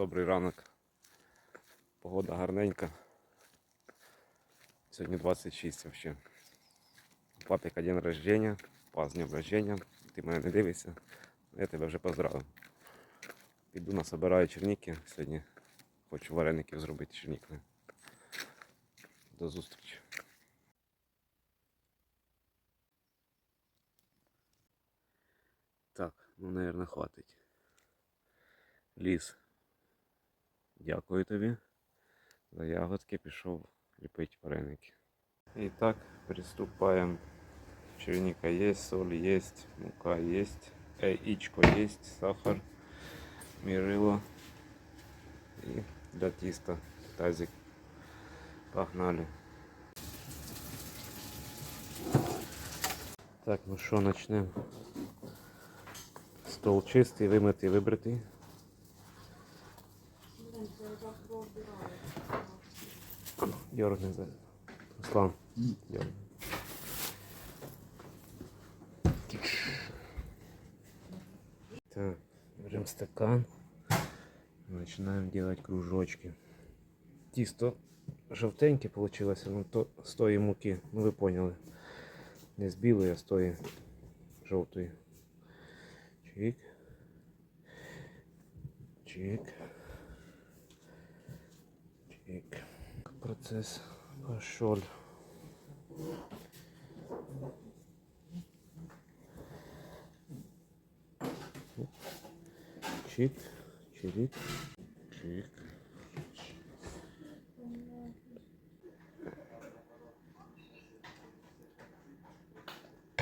Добрий ранок. Погода гарненька. Сьогодні 26 взагалі. У папіка день рождения. Па, з днем рождения. Ти мене не дивишся. Я тебе вже поздравив. Піду насобираю черніки. Сьогодні хочу вареників зробити черніками. До зустрічі. Так, ну, наверное, хватить. Ліс. Дякую тобі. За ягодки пішов ліпити вареники. І так, приступаємо. Черника есть, соль есть, мука есть, яичко есть, сахар, мирило и для теста тазик. Погнали. Так, ну що, почнемо. Стол чистий, вимитий, вибритий. Дерни за. Руслан, дерни. Так, берем стакан. Начинаем делать кружочки. Тісто жовтеньке получилось, ну то з тої муки, ну ви поняли. Не з білої, а з тої жовтої. Чик. Чик. Чик. Процесс пошел. Чик, чирик, чик.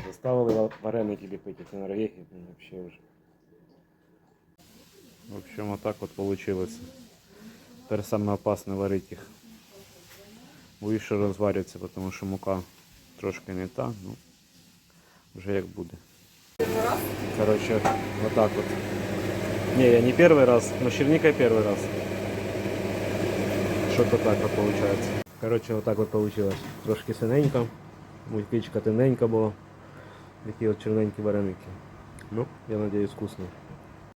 Заставили вареники лепить, это на рейхе, вообще уже. В общем, вот так вот получилось. Теперь самое опасное варить их. Боюсь, що розваряться, тому що мука трошки не та, ну вже як буде. Короче, вот так вот. Не, я не первый раз, но с черникой первый раз. Что-то так вот получается. Короче, вот так вот получилось. Трошки синенько, мультичка тоненька була. Такі от черненькі вареники. Ну, я надеюсь, вкусно.